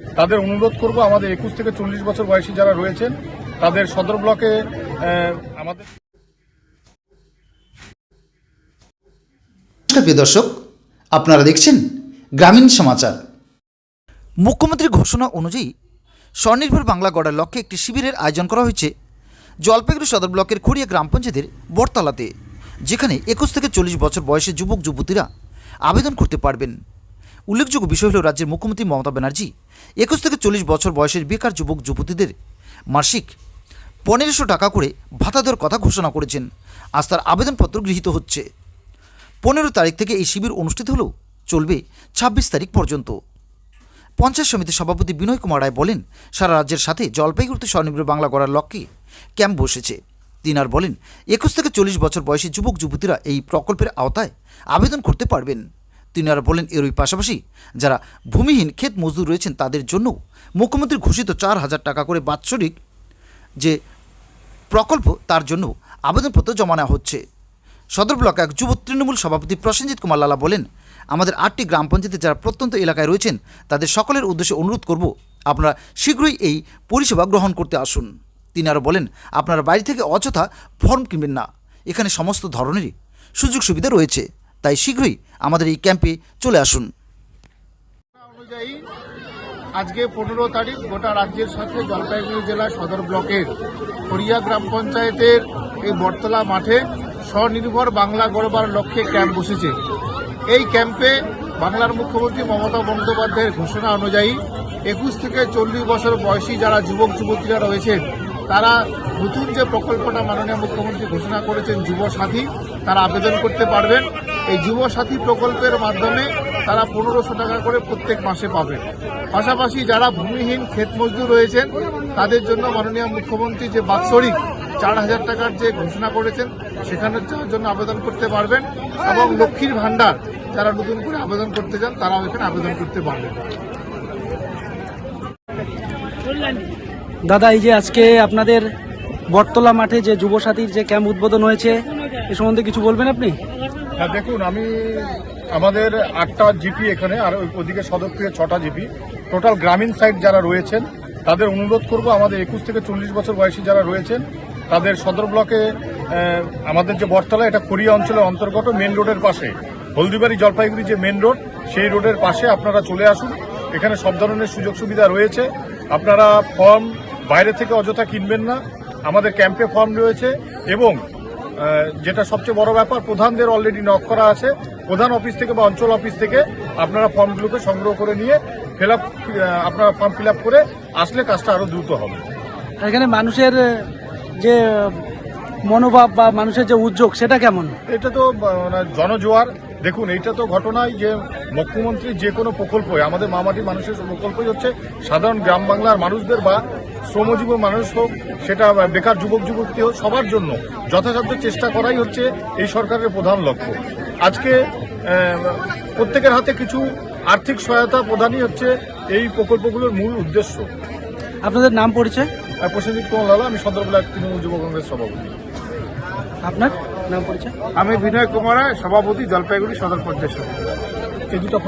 তাদের অনুরোধ করব আমাদের একুশ থেকে চল্লিশ বছর বয়সী যারা রয়েছেন তাদের সদর ব্লকে আমাদের প্রিয় দর্শক আপনারা দেখছেন গ্রামীণ সমাচার। মুখ্যমন্ত্রীর ঘোষণা অনুযায়ী স্বনির্ভর বাংলা গড়ার লক্ষ্যে একটি শিবিরের আয়োজন করা হয়েছে জলপাইগুড়ি সদর ব্লকের খড়িয়া গ্রাম পঞ্চায়েতের বটতলাতে যেখানে একুশ থেকে চল্লিশ বছর বয়সের যুবক যুবতীরা আবেদন করতে পারবেন। উল্লেখযোগ্য বিষয় হল রাজ্যের মুখ্যমন্ত্রী মমতা ব্যানার্জি একুশ থেকে চল্লিশ বছর বয়সের বেকার যুবক, যুবতীদের মাসিক পনেরোশো টাকা করে ভাতা দেওয়ার কথা ঘোষণা করেছেন। আজ তার আবেদনপত্র গৃহীত হচ্ছে। পনেরো তারিখ থেকে এই শিবির অনুষ্ঠিত হলেও চলবে ছাব্বিশ তারিখ পর্যন্ত। পঞ্চায়েত সমিতির সভাপতি বিনয় কুমার রায় বলেন, সারা রাজ্যের সাথে জলপাইগুড়িতে স্বনির্ভর বাংলা গড়ার লক্ষ্যে ক্যাম্প বসেছে। তিনি আর বলেন, একুশ থেকে চল্লিশ বছর বয়সী যুবক, যুবতীরা এই প্রকল্পের আওতায় আবেদন করতে পারবেন। তিনি আর বলেন, এরই পাশাপাশি যারা ভূমিহীন ক্ষেত মজদুর রয়েছেন তাদের জন্য মুখ্যমন্ত্রী ঘোষিত চার হাজার টাকা করে বাৎসরিক যে প্রকল্প, তার জন্য আবেদনপত্র জমা নেওয়া হচ্ছে। সদর ব্লক এক যুব তৃণমূল সভাপতি প্রসেনজিৎ কুমার লালা বলেন, আমাদের আটটি গ্রাম পঞ্চায়েতে যারা প্রত্যন্ত এলাকায় রয়েছেন, তাদের সকলের উদ্দেশ্যে অনুরোধ করব, আপনারা শীঘ্রই এই পরিষেবা গ্রহণ করতে আসুন। তিনি আরও বলেন, আপনারা বাইরে থেকে অযথা ফর্ম কিনবেন না। এখানে সমস্ত ধরনেরই সুযোগ সুবিধা রয়েছে। তাই শীঘ্রই আমাদের এই ক্যাম্পে চলে আসুন। অনুযায়ী আজকে পনেরো তারিখ গোটা রাজ্যের সাথে জলপাইগুড়ি জেলা সদর ব্লকের খড়িয়া গ্রাম পঞ্চায়েতের এই বটতলা মাঠে স্বনির্ভর বাংলা গড়বার লক্ষ্যে ক্যাম্প বসেছে। এই ক্যাম্পে বাংলার মুখ্যমন্ত্রী মমতা বন্দ্যোপাধ্যায়ের ঘোষণা অনুযায়ী একুশ থেকে চল্লিশ বছর বয়সী যারা যুবক, যুবতীরা রয়েছেন, তারা নতুন যে প্রকল্পটা মাননীয় মুখ্যমন্ত্রী ঘোষণা করেছেন যুব সাথী, তারা আবেদন করতে পারবেন। এই যুব সাথী প্রকল্পের মাধ্যমে তারা পনেরোশো টাকা করে প্রত্যেক মাসে পাবেন। পাশাপাশি যারা ভূমিহীন ক্ষেত মজদুর রয়েছেন, তাদের জন্য মাননীয় মুখ্যমন্ত্রী যে বাৎসরিক চার হাজার টাকার যে ঘোষণা করেছেন সেখানে যাওয়ার জন্য আবেদন করতে পারবেন এবং লক্ষ্মীর ভাণ্ডার যারা নতুন করে আবেদন করতে চান, তারাও এখানে আবেদন করতে পারবেন। দাদা, এই যে আজকে আপনাদের বটতলা মাঠে যে যুবসাথীর যে ক্যাম্প উদ্বোধন হয়েছে, এ সম্বন্ধে কিছু বলবেন আপনি? হ্যাঁ দেখুন, আমি আমাদের আটটা জিপি এখানে, আর ওদিকে সদরপুরে ছটা জিপি। টোটাল গ্রামীণ সাইড যারা রয়েছেন, তাদের অনুরোধ করব, আমাদের একুশ থেকে চল্লিশ বছর বয়সী যারা রয়েছেন, তাদের সদর ব্লকে আমাদের যে বটতলা, এটা কোরিয়া অঞ্চলের অন্তর্গত মেন রোডের পাশে। হলদিবাড়ি জলপাইগুড়ি যে মেন রোড সেই রোডের পাশে আপনারা চলে আসুন। এখানে সব ধরনের সুযোগ সুবিধা রয়েছে। আপনারা ফর্ম বাইরে থেকে অযথা কিনবেন না। আমাদের ক্যাম্পে ফর্ম রয়েছে এবং যেটা সবচেয়ে বড় ব্যাপার প্রধানদের অলরেডি নক করা আছে। প্রধান অফিস থেকে বা অঞ্চল অফিস থেকে আপনারা ফর্মগুলোকে সংগ্রহ করে নিয়ে ফিল আপ আপনারা ফর্ম ফিল আপ করে আসলে কাজটা আরও দ্রুত হবে। এখানে মানুষের যে মনোভাব বা মানুষের যে উদ্যোগ সেটা কেমন? এটা তো মানে জনজোয়ার। দেখুন এইটা তো ঘটনাই যে মুখ্যমন্ত্রী যে কোনো প্রকল্পই আমাদের মামাটি মানুষের প্রকল্পই হচ্ছে সাধারণ গ্রাম বাংলার মানুষদের বা শ্রমজীবী মানুষ হোক সেটা বেকার যুবক যুবতী হোক সবার জন্য যথাসাধ্য চেষ্টা করাই হচ্ছে এই সরকারের প্রধান লক্ষ্য। আজকে প্রত্যেকের হাতে কিছু আর্থিক সহায়তা প্রদানই হচ্ছে এই প্রকল্পগুলোর মূল উদ্দেশ্য। আপনাদের নাম পরিচয়? আর প্রসেনজিৎ কুমার লালা আমি সদর ব্লক তৃণমূল যুব কংগ্রেস সভাপতি। আপনার নাম পরিচয়? আমি বিনয় কুমার সভাপতি জলপাইগুড়ি সদর পঞ্চায়েত এই দুটো ফটো